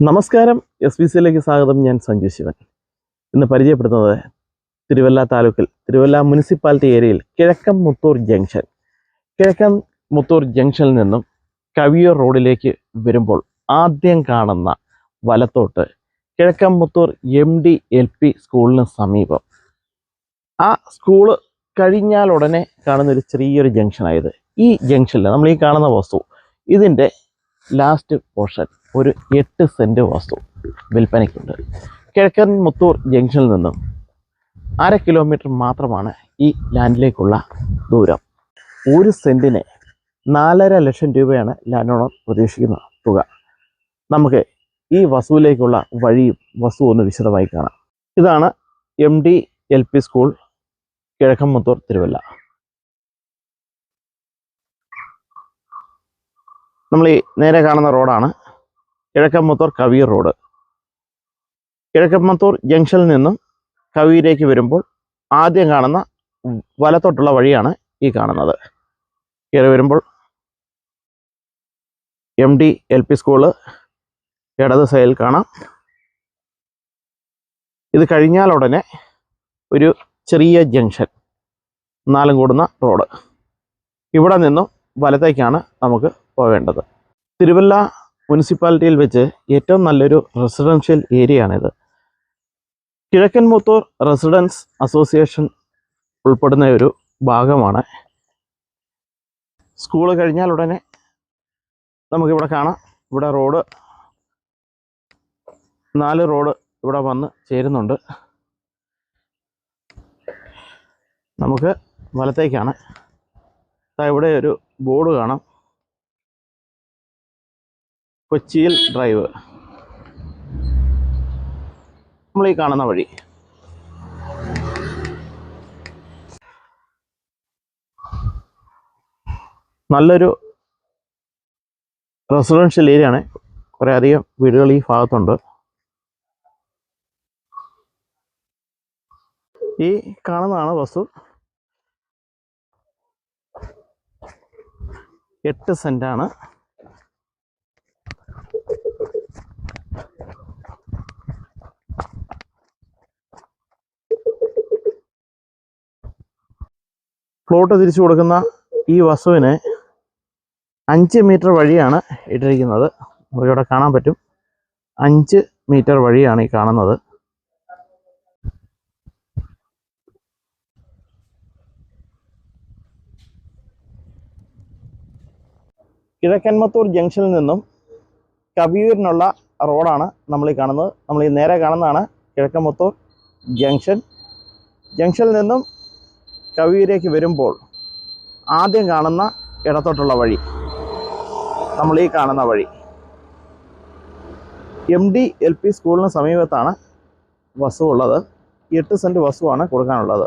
നമസ്കാരം S B സിയിലേക്ക് സ്വാഗതം. ഞാൻ സഞ്ജു ശിവൻ. ഇന്ന് പരിചയപ്പെടുത്തുന്നത് തിരുവല്ല താലൂക്കിൽ തിരുവല്ല മുനിസിപ്പാലിറ്റി ഏരിയയിൽ കിഴക്കൻ മുത്തൂർ ജംഗ്ഷൻ. കിഴക്കൻ മുത്തൂർ ജംഗ്ഷനിൽ നിന്നും കവിയൂർ റോഡിലേക്ക് വരുമ്പോൾ ആദ്യം കാണുന്ന വലത്തോട്ട് Kizhakkan Muthoor M D L P സ്കൂളിന് സമീപം. ആ സ്കൂൾ കഴിഞ്ഞാൽ ഉടനെ കാണുന്ന ഒരു ചെറിയൊരു ജംഗ്ഷനായത് ഈ ജംഗ്ഷനിൽ നമ്മൾ ഈ കാണുന്ന വസ്തു ഇതിന്റെ ലാസ്റ്റ് പോർഷൻ ഒരു എട്ട് സെന്റ് വസ്തു വിൽപ്പനയ്ക്കുണ്ട്. കിഴക്കൻ മുത്തൂർ ജംഗ്ഷനിൽ നിന്നും അര കിലോമീറ്റർ മാത്രമാണ് ഈ ലാൻഡിലേക്കുള്ള ദൂരം. ഒരു സെന്റിന് നാലര ലക്ഷം രൂപയാണ് ലാൻഡ് ഓണർ പ്രതീക്ഷിക്കുന്ന തുക. നമുക്ക് ഈ വസുവിലേക്കുള്ള വഴിയും വസു ഒന്ന് വിശദമായി കാണാം. ഇതാണ് M D L P school Kizhakkan Muthoor Thiruvalla. നമ്മൾ ഈ നേരെ കാണുന്ന റോഡാണ് കിഴക്കമ്പത്തൂർ കവി റോഡ്. കിഴക്കമ്പത്തൂർ ജംഗ്ഷനിൽ നിന്നും കവിയിലേക്ക് വരുമ്പോൾ ആദ്യം കാണുന്ന വലത്തോട്ടുള്ള വഴിയാണ് ഈ കാണുന്നത്. കയറി വരുമ്പോൾ M D L P school ഇടത് സൈഡിൽ കാണാം. ഇത് കഴിഞ്ഞാൽ ഉടനെ ഒരു ചെറിയ ജംഗ്ഷൻ നാലും കൂടുന്ന റോഡ്. ഇവിടെ നിന്നും വലത്തേക്കാണ് നമുക്ക് പോവേണ്ടത്. തിരുവല്ല മുനിസിപ്പാലിറ്റിയിൽ വെച്ച് ഏറ്റവും നല്ലൊരു റെസിഡൻഷ്യൽ ഏരിയ ആണിത് കിഴക്കൻ മുത്തൂർ റെസിഡൻസ് അസോസിയേഷൻ ഉൾപ്പെടുന്ന ഒരു ഭാഗമാണ്. സ്കൂൾ കഴിഞ്ഞാൽ ഉടനെ നമുക്കിവിടെ കാണാം. ഇവിടെ റോഡ് നാല് റോഡ് ഇവിടെ വന്ന് ചേരുന്നുണ്ട്. നമുക്ക് വലത്തേക്കാണ്. ഇവിടെ ഒരു ബോർഡ് കാണാം. കൊച്ചിയിൽ ഡ്രൈവ് നമ്മൾ ഈ കാണുന്ന വഴി. നല്ലൊരു റെസിഡൻഷ്യൽ ഏരിയ ആണ്. കുറേ അധികം വീടുകൾ ഈ ഭാഗത്തുണ്ട്. ഈ കാണുന്നതാണ് വസ്തു. എട്ട് സെന്റാണ് പ്ലോട്ട് തിരിച്ചു കൊടുക്കുന്ന ഈ വസുവിന് അഞ്ച് മീറ്റർ വഴിയാണ് ഇട്ടിരിക്കുന്നത്. നമുക്കിവിടെ കാണാൻ പറ്റും. അഞ്ച് മീറ്റർ വഴിയാണ് ഈ കാണുന്നത്. കിഴക്കൻമത്തൂർ ജംഗ്ഷനിൽ നിന്നും കവിയൂരിനുള്ള റോഡാണ് നമ്മൾ ഈ കാണുന്നത്. നമ്മൾ ഈ നേരെ കാണുന്നതാണ് കിഴക്കൻമത്തൂർ ജംഗ്ഷൻ. ജംഗ്ഷനിൽ നിന്നും കവിയൂരേക്ക് വരുമ്പോൾ ആദ്യം കാണുന്ന ഇടത്തോട്ടുള്ള വഴി. നമ്മൾ ഈ കാണുന്ന വഴി. എം ഡി എൽ പി സ്കൂളിന് സമീപത്താണ് വസ്തു ഉള്ളത് എട്ട് സെന്റ് വസ്തുവാണ് കൊടുക്കാനുള്ളത്.